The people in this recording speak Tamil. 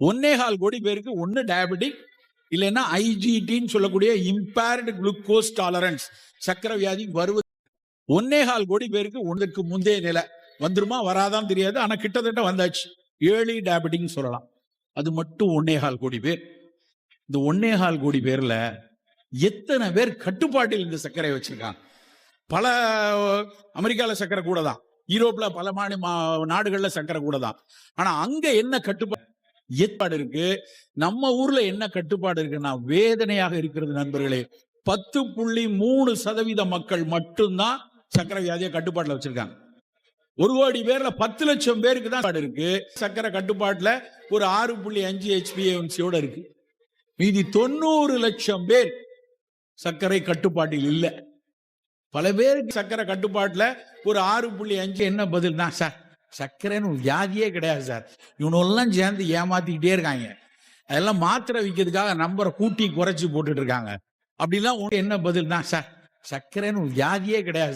ஒன்னே கால் கோடி பேருக்கு ஒன்னு டயபெட்டிக் இல்லைன்னா ஐஜிடின்னு சொல்லக்கூடிய இம்பேர்டு குளுக்கோஸ் டாலரன்ஸ் சக்கரை வியாதி வருவது. ஒன்னே கால் கோடி பேருக்கு ஒன்றுக்கு முந்தைய நிலை. வந்துருமா வராதான் தெரியாது ஆனா கிட்டத்தட்ட வந்தாச்சு. ஏர்லி டயபெட்டிக்னு சொல்லலாம். அது மட்டும் ஒன்னே கால் கோடி பேர். இந்த ஒன்னே கால் கோடி பேர்ல எத்தனை பேர் கட்டுப்பாட்டில் இந்த சர்க்கரை வச்சிருக்காங்க? பல அமெரிக்கால சர்க்கரை கூட தான் யூரோப்ல பல மாநில நாடுகளில் நாடுகள்ல சர்க்கரை கூட தான் ஆனா அங்க என்ன கட்டுப்பாடு ஏற்பாடு இருக்கு. நம்ம ஊர்ல என்ன கட்டுப்பாடு இருக்குன்னா வேதனையாக இருக்கிறது நண்பர்களே பத்து புள்ளி மூணு சதவீத மக்கள் மட்டும்தான் சர்க்கரை வியாதியை கட்டுப்பாட்டில் வச்சிருக்காங்க. ஒரு கோடி பேர்ல பத்து லட்சம் பேருக்கு தான் இருக்கு. சர்க்கரை கட்டுப்பாட்டில் ஒரு ஆறு புள்ளி அஞ்சு ஹெச்பிஎன்சியோட இருக்கு. மீதி தொண்ணூறு லட்சம் பேர் சர்க்கரை கட்டுப்பாட்டில் இல்லை. பல பேருக்கு சர்க்கரை கட்டுப்பாட்டில் ஒரு ஆறு புள்ளி அஞ்சு என்ன பதில் தான் சார் சர்க்கரைன்னு வியாதியே கிடையாது சார். இவனெல்லாம் சேர்ந்து ஏமாத்திக்கிட்டே இருக்காங்க. அதெல்லாம் மாத்திரை விற்கிறதுக்காக நம்பரை கூட்டி குறைச்சி போட்டுட்டு இருக்காங்க. அப்படிலாம் உனக்கு என்ன பதில் தான் சார் சர்க்கரைன்னு வியாதியே கிடையாது